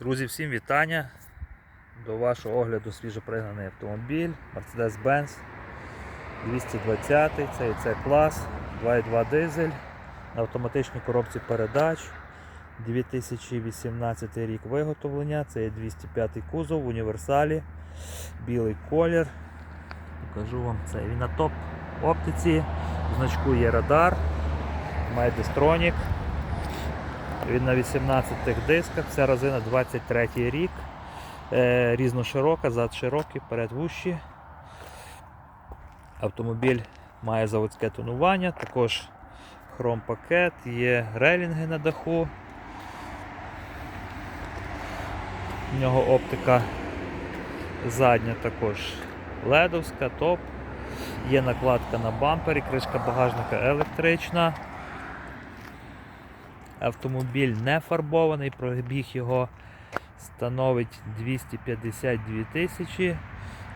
Друзі, всім вітання. До вашого огляду свіжопригнаний автомобіль Mercedes-Benz 220 це це клас 2.2 дизель на автоматичній коробці передач. 2018 рік виготовлення, це є 205 кузов в універсалі, білий колір. Покажу вам це. Він на топ оптиці, значку є радар, має дистронік. Він на 18 дисках, вся резина 23 рік. Е, різноширока, зад широкий, перед вущі. Автомобіль має заводське тонування, також хром-пакет, є релінги на даху. В нього оптика задня також ледовська, топ. Є накладка на бампері, кришка багажника електрична. Автомобіль не фарбований, пробіг його становить 252 тисячі.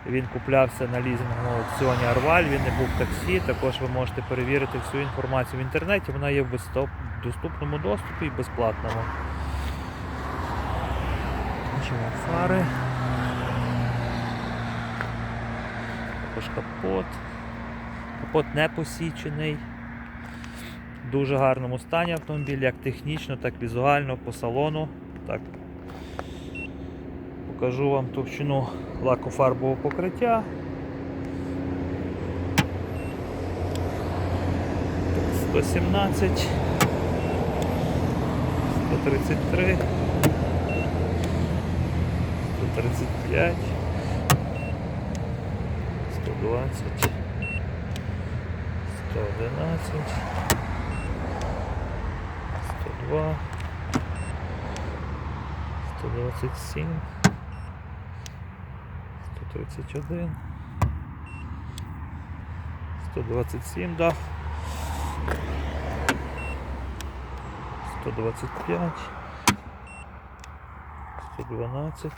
Він куплявся на лізинговому аукціоні Арваль, він не був в таксі. Також ви можете перевірити всю інформацію в інтернеті, вона є в доступному доступі і безплатному. Фари. Також капот. Капот не посічений. Дуже гарному стані автомобіль, як технічно, так і візуально, по салону. Так. Покажу вам товщину лакофарбового покриття. Так, 117, 133, 135, 120, 111. 102, 127, 131, 127 дах, 125, 112,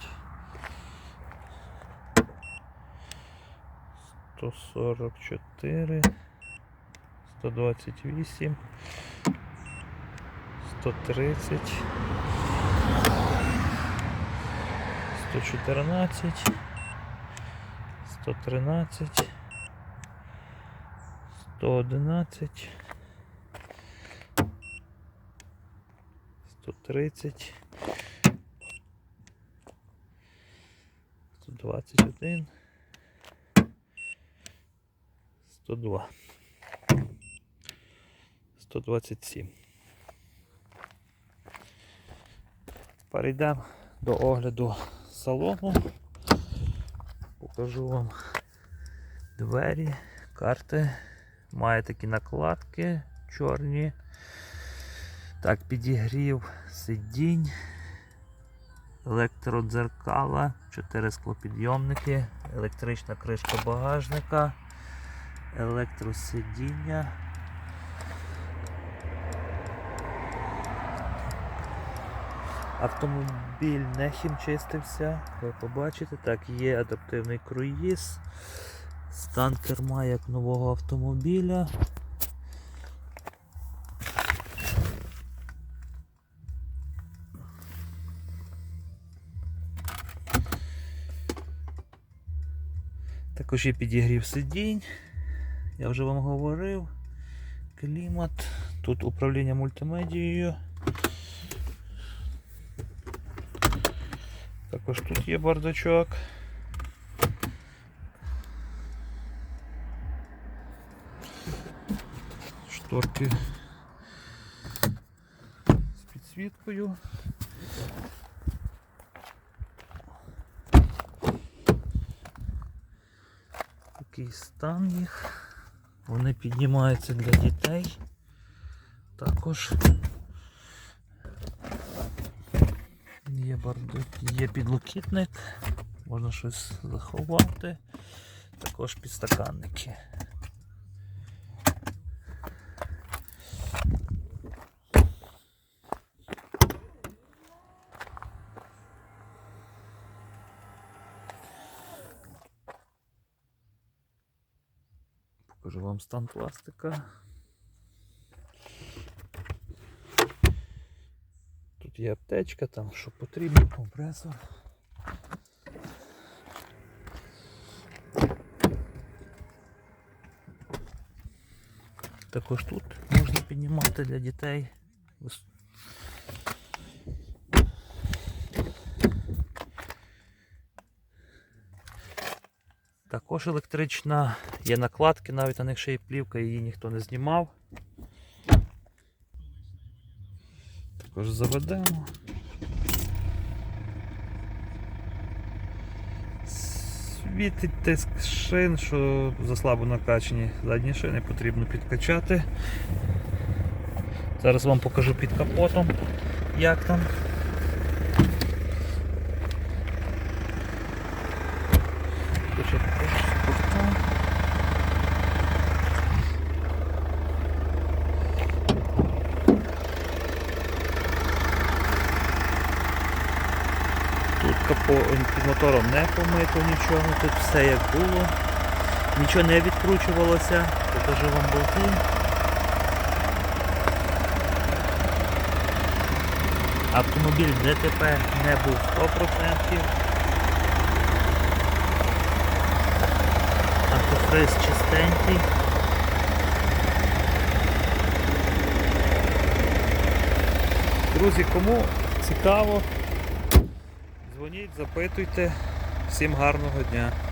144, 128, 130, 114, 113, 111, 130, 121, 102, 127. Перейдемо до огляду салону. Покажу вам двері, карти. Має такі накладки чорні. Так, підігрів сидінь, електродзеркала, 4 склопідйомники, електрична кришка багажника, електросидіння. Автомобіль не хімчистився, ви побачите, так, є адаптивний круїз. Стан керма як нового автомобіля. Також є підігрів сидінь. Я вже вам говорив. Клімат. Тут управління мультимедією. Також тут є бардачок. Шторки з підсвіткою. Такий стан їх. Вони піднімаються для дітей. Також Є барду, є підлокітник, можна щось заховати, також підстаканники. Покажу вам стан пластика. Тут є аптечка, там що потрібно, компресор. Також тут можна піднімати для дітей. Також електрична, є накладки, навіть на них ще є плівка, її ніхто не знімав. Також заведемо. Світить тиск шин, що за слабо накачані задні шини потрібно підкачати. Зараз вам покажу під капотом, як там. Тут ще також спорта. Капо під мотором не помито нічого, тут все як було. Нічого не відкручувалося, покажу вам болти. Автомобіль ДТП не був 100%. Антифриз чистенький. Друзі, кому цікаво, дзвоніть, запитуйте. Всім гарного дня.